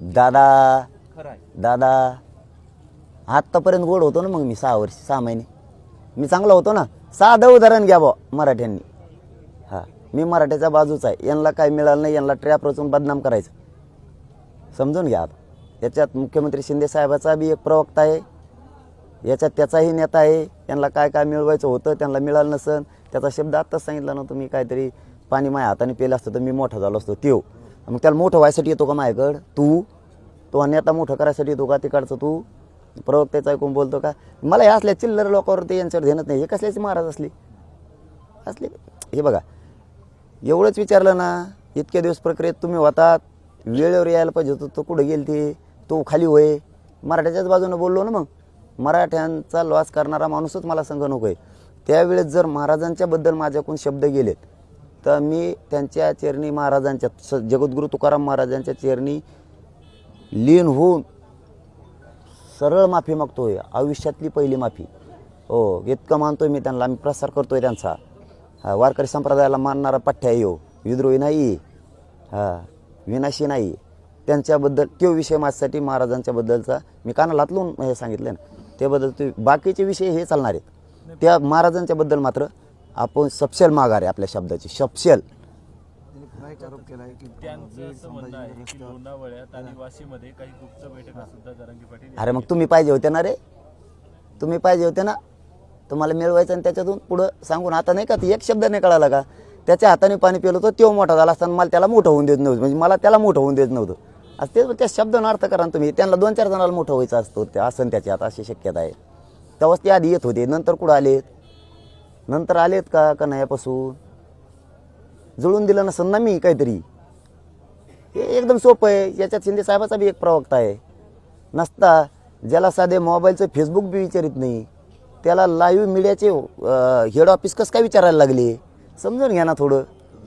दादा. दादा. आत्तापर्यंत गोड होतो ना मग मी सहा वर्ष सहा महिने. मी चांगला होतो ना. साधं उदाहरण घ्या बा मराठ्यांनी. हां मी मराठ्याच्या बाजूचा आहे. यांना काय मिळालं नाही यांना ट्रॅप रचून बदनाम करायचं. समजून घ्या आता. याच्यात मुख्यमंत्री शिंदे साहेबाचा बी एक प्रवक्ता आहे. याच्यात त्याचाही नेता आहे. त्यांना काय काय मिळवायचं होतं त्यांना मिळालं नसन. त्याचा शब्द आत्ताच सांगितला नव्हतं मी काहीतरी पाणी माझ्या हाताने पेलं असतं तर मी मोठा झालो असतो. त्यो. मग त्याला मोठं व्हायसाठी येतो का माझ्याकडं? तू? तो नेता मोठं करायसाठी येतो का तिकडचं तू? प्रवक्त्याचं ऐकून बोलतो का? मला हे असल्या चिल्लर लोकांवरती यांच्यावर ध्यानच नाही. हे कसल्याचे महाराज असले? असले? हे बघा. एवढंच विचारलं ना इतक्या दिवस प्रक्रियेत तुम्ही होतात वेळेवर यायला पाहिजे होतं तो कुठं गेल ते तो खाली होय? मराठ्याच्याच बाजूनं बोललो ना मग. मराठ्यांचा लॉस करणारा माणूसच मला संघ नको आहे त्यावेळेस जर महाराजांच्याबद्दल माझ्याकडून शब्द गेलेत तर मी त्यांच्या चरणी महाराजांच्या स- जगद्गुरू तुकाराम महाराजांच्या चरणी लीन होऊन सरळ माफी मागतोय. आयुष्यातली पहिली माफी. हो इतकं मानतोय मी त्यांना. आम्ही प्रसार करतोय त्यांचा. हा वारकरी संप्रदायाला मानणारा पठ्ठ्या येऊ विद्रोही नाही. हा विनाशी नाही. त्यांच्याबद्दल तो विषय माझ्यासाठी महाराजांच्याबद्दलचा मी कानाला हातलून हे सांगितलं ना. त्याबद्दल ते बाकीचे विषय हे चालणार आहेत. त्या महाराजांच्याबद्दल मात्र आपण सपशेल माघार आहे आपल्या शब्दाची सपशेल. अरे मग तुम्ही पाहिजे होते ना रे? तुम्ही पाहिजे होते ना? तुम्हाला मिळवायचं आणि त्याच्यातून पुढं सांगून आता नाही का ते एक शब्द नाही कळाला का? त्याच्या हाताने पाणी पिलं होतं तो मोठा झाला असताना मला त्याला मोठं होऊन देत नव्हतं. म्हणजे मला त्याला मोठं होऊन देत नव्हतं. असं ते त्या शब्दानं अर्थ करा ना तुम्ही. त्यांना दोन चार जणाला मोठं व्हायचं असतो ते असं त्याच्या हात अशी शक्यता आहे. तेव्हाच ते आधी येत होते नंतर कुठं आलेत नंतर आलेत का का नयापासून जुळून दिलं नसेल ना मी काहीतरी. हे एकदम सोपं आहे. याच्यात शिंदे साहेबाचा बी एक प्रवक्ता आहे. नसता ज्याला साधे मोबाईलचं फेसबुक बी विचारित नाही त्याला लाईव्ह मीडियाचे हेड ऑफिस कसं काय विचारायला लागले? समजून घ्या ना थोडं.